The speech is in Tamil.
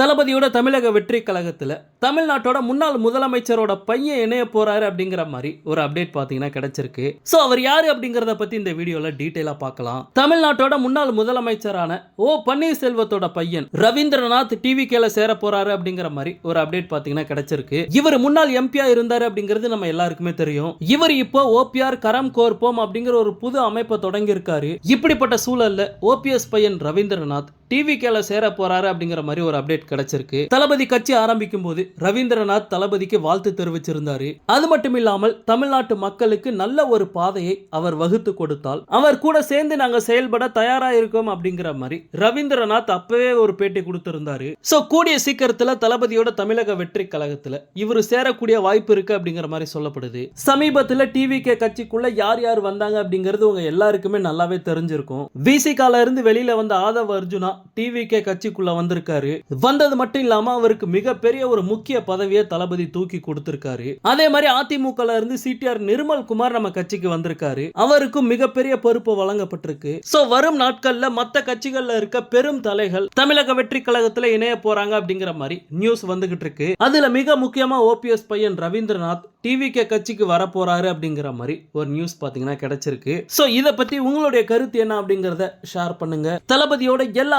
தளபதியோட தமிழக வெற்றி கழகத்தில் தமிழ்நாட்டோட முன்னாள் முதலமைச்சரோட பையன் இணைய போறாரு அப்படிங்கிற மாதிரி ஒரு அப்டேட் பார்த்தீங்கன்னா கிடைச்சிருக்கு. ஸோ அவர் யாரு அப்படிங்கிறத பத்தி இந்த வீடியோல டீட்டெயிலாக பார்க்கலாம் தமிழ்நாட்டோட முன்னாள் முதலமைச்சரான ஓ பன்னீர்செல்வத்தோட பையன் ரவீந்திரநாத் டிவி கேல சேர போறாரு அப்படிங்கிற மாதிரி ஒரு அப்டேட் பார்த்தீங்கன்னா கிடைச்சிருக்கு. இவர் முன்னாள் எம்பியா இருந்தாரு அப்படிங்கிறது நம்ம எல்லாருக்குமே தெரியும். இவர் இப்போ ஓபிஆர் கரம் கோர்ப்போம் அப்படிங்கிற ஒரு புது அமைப்பை தொடங்கியிருக்காரு. இப்படிப்பட்ட சூழல்ல ஓபிஎஸ் பையன் ரவீந்திரநாத் டிவி கேல சேர போறாரு அப்படிங்கிற மாதிரி ஒரு அப்டேட் கிடைச்சிருக்கு. தளபதி கட்சி ஆரம்பிக்கும் போது ரவீந்திரநாத் தளபதிக்கு வாழ்த்து தெரிவிச்சிருந்தாரு. அது மட்டும் இல்லாமல் தமிழ்நாட்டு மக்களுக்கு நல்ல ஒரு பாதையை அவர் வகுத்து கொடுத்தால் அவர் கூட சேர்ந்து நாங்க செயல்பட தயாரா இருக்கோம் அப்படிங்கிற மாதிரி ரவீந்திரநாத் அப்பவே ஒரு பேட்டி கொடுத்திருந்தாரு. சோ கூடிய சீக்கிரத்துல தளபதியோட தமிழக வெற்றி கழகத்துல இவர் சேரக்கூடிய வாய்ப்பு இருக்கு அப்படிங்கிற மாதிரி சொல்லப்படுது. சமீபத்துல டிவி கே கட்சிக்குள்ள யார் யார் வந்தாங்க அப்படிங்கிறது உங்க எல்லாருக்குமே நல்லாவே தெரிஞ்சிருக்கும். விசிகால இருந்து வெளியில வந்த ஆதவ அர்ஜுனா டிவிகே கட்சிக்குள்ள வந்திருக்காரு. வந்தது மட்டும் இல்லாம அவருக்கு மிகப்பெரிய ஒரு முக்கிய பதவியை தளபதி தூக்கி கொடுத்திருக்காரு. அதே மாதிரி அதிமுக இருந்து சிடிஆர் நிர்மல் குமார் நம்ம கட்சிக்கு வந்திருக்காரு. அவருக்கும் மிகப்பெரிய பொறுப்பு வழங்கப்பட்டிருக்கு. சோ வரும் நாட்கள்ல மத்த கட்சிகள்ல இருக்க பெரும் தலைகள் தமிழக வெற்றி கழகத்துல இணைய போறாங்க அப்படிங்கிற மாதிரி நியூஸ் வந்துகிட்டு இருக்கு. அதுல மிக முக்கியமா ஓபிஎஸ் பையன் ரவீந்திரநாத் டிவிகே கட்சிக்கு வர போறாரு அப்படிங்கிற மாதிரி ஒரு நியூஸ் பாத்தீங்கன்னா கிடைச்சிருக்கு. சோ இத பத்தி உங்களுடைய கருத்து என்ன அப்படிங்கறத ஷேர் பண்ணுங்க. தளபதியோட எல்லா